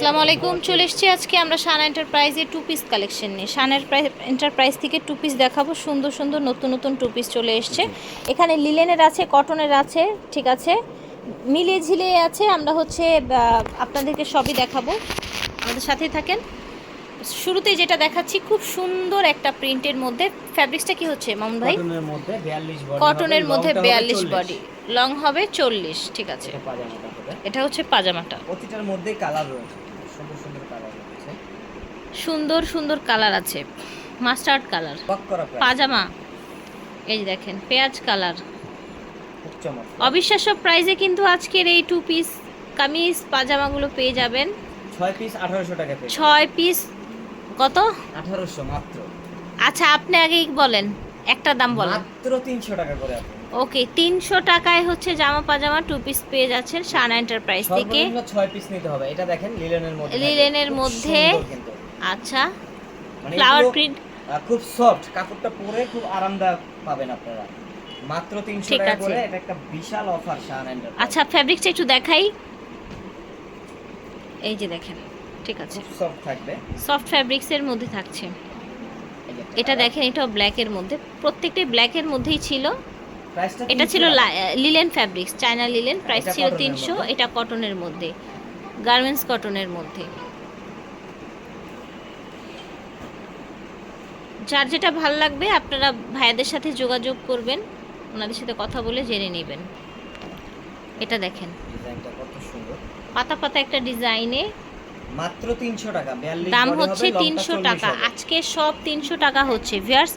আসসালামু আলাইকুম চলে এসেছি আজকে আমরা শান এন্টারপ্রাইজের টু পিস কালেকশন নিয়ে। শান এন্টারপ্রাইজ থেকে টু পিস দেখাবো সুন্দর সুন্দর নতুন নতুন টু পিস চলে এসছে। এখানে লিলেনের আছে কটনের আছে ঠিক আছে? মিলিয়ে ঝিলিয়ে আছে আমরা হচ্ছে আপনাদেরকে সবই দেখাবো। আমাদের সাথেই থাকেন। শুরুতেই যেটা দেখাচ্ছি খুব সুন্দর একটা প্রিন্টের মধ্যে। ফ্যাব্রিক্সটা কি হচ্ছে মামুন ভাই? কটনের মধ্যে 42 বডি কটনের মধ্যে বিয়াল্লিশ বডি লং হবে চল্লিশ ঠিক আছে। এটা এটা হচ্ছে পাজামাটা। প্রতিটার মধ্যে কালার রয়েছে। সুন্দর সুন্দর কালার রয়েছে সুন্দর সুন্দর কালার আছে। Mustard colour pyjama. এই যে দেখেন পেঁয়াজ কালার অবিশ্বাস্য প্রাইসে কিন্তু আজকের এই টু পিস কামিজ পাজামাগুলো পেয়ে যাবেন। 6 পিস 1800 টাকা ছয় পিস কত? 1800 মাত্র। আচ্ছা আপনি আগেই বলেন। একটা দাম বলেন। মাত্র 300 টাকা করে আপনি। ওকে তিনশো টাকায় হচ্ছে জামা পাজামা টু পিস পেয়ে যাচ্ছেন শানা এন্টারপ্রাইজ থেকে। সর্বনিম্ন 6 পিস নিতে হবে। এটা দেখেন লিলেনের মধ্যে লিলেনের মধ্যে। আচ্ছা। মানে ফ্লাওয়ার প্রিন্ট খুব সফট কাপড়টা পরে খুব আরামদায়ক পাবেন আপনারা। মাত্র 300 ঠিক টাকা। করে এটা একটা বিশাল অফার শান এন্টার আচ্ছা ফ্যাব্রিকটা একটু দেখাই। এই যে দেখেন ঠিক আছে। সফট থাকবে। সফট ফ্যাব্রিক্সের মধ্যে থাকছে। এটা দেখেন এটাও ব্ল্যাকের মধ্যে। প্রত্যেকটাই ব্ল্যাকের মধ্যেই ছিল। এটা ছিল 300 linen fabrics China linen price ছিল তিনশো এটা কটনের মধ্যে। গার্মেন্টস কটনের মধ্যে। যার যেটা ভালো লাগবে আপনারা ভাইয়াদের সাথে যোগাযোগ করবেন। ওনাদের সাথে কথা বলে জেনে নেবেন। এটা দেখেন। পাতা পাতা একটা ডিজাইনে মাত্র 300 টাকা 42 দাম হচ্ছে হবে, লংটা তিনশো টাকা। হবে। আজকে সব তিনশো টাকা হচ্ছে। ভিয়ার্স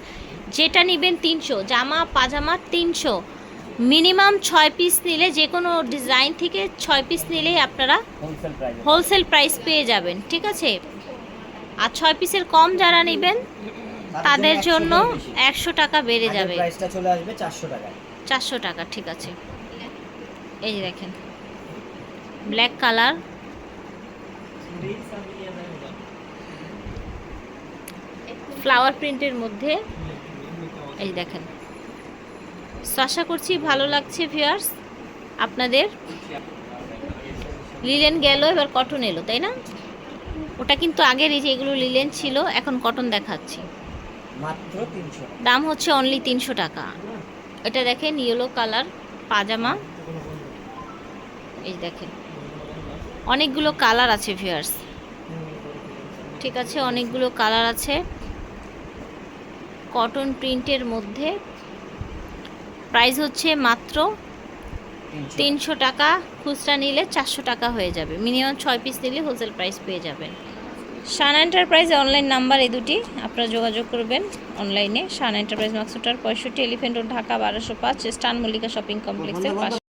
যেটা নেবেন তিনশো জামা পাজামা তিনশো। মিনিমাম ছয় পিস নিলে যে কোনো ডিজাইন থেকে ছয় পিস নিলেই আপনারা হোলসেল প্রাইস হোলসেল প্রাইস পেয়ে যাবেন ঠিক আছে? আর ছয় পিসের কম যারা নেবেন তাদের জন্য একশো টাকা বেড়ে যাবে। প্রাইসটা চলে আসবে 400 টাকায়। চারশো টাকা ঠিক আছে। এই যে দেখেন ব্ল্যাক কালার ফ্লাওয়ার প্রিন্টের মধ্যে এই দেখেন। আশা করছি ভালো লাগছে ভিউয়ার্স আপনাদের। লিলেন গেল এবার কটন এলো তাই না? ওটা কিন্তু আগের এই যে এগুলো লিলেন ছিল এখন কটন দেখাচ্ছি। মাত্র 300 দাম হচ্ছে অনলি তিনশো টাকা। এটা দেখেন ইয়েলো কালার পাজামা এই দেখেন। অনেকগুলো কালার আছে ভিউয়ার্স। ঠিক আছে অনেকগুলো কালার আছে। কটন প্রিন্টের মধ্যে প্রাইস হচ্ছে মাত্র তিনশো। টাকা খুচরা নিলে চারশো টাকা হয়ে যাবে। মিনিমাম ছয় পিস নিলে হোলসেল প্রাইস পেয়ে যাবেন। সান এন্টারপ্রাইজ অনলাইন নাম্বার এই দুটি আপনারা যোগাযোগ করবেন অনলাইনে শান এন্টারপ্রাইজ মাকসুটার পঁয়ষট্টি এলিফেন্ট রোড ঢাকা বারোশো পাঁচ স্টান মল্লিকা শপিং কমপ্লেক্সের পাশে।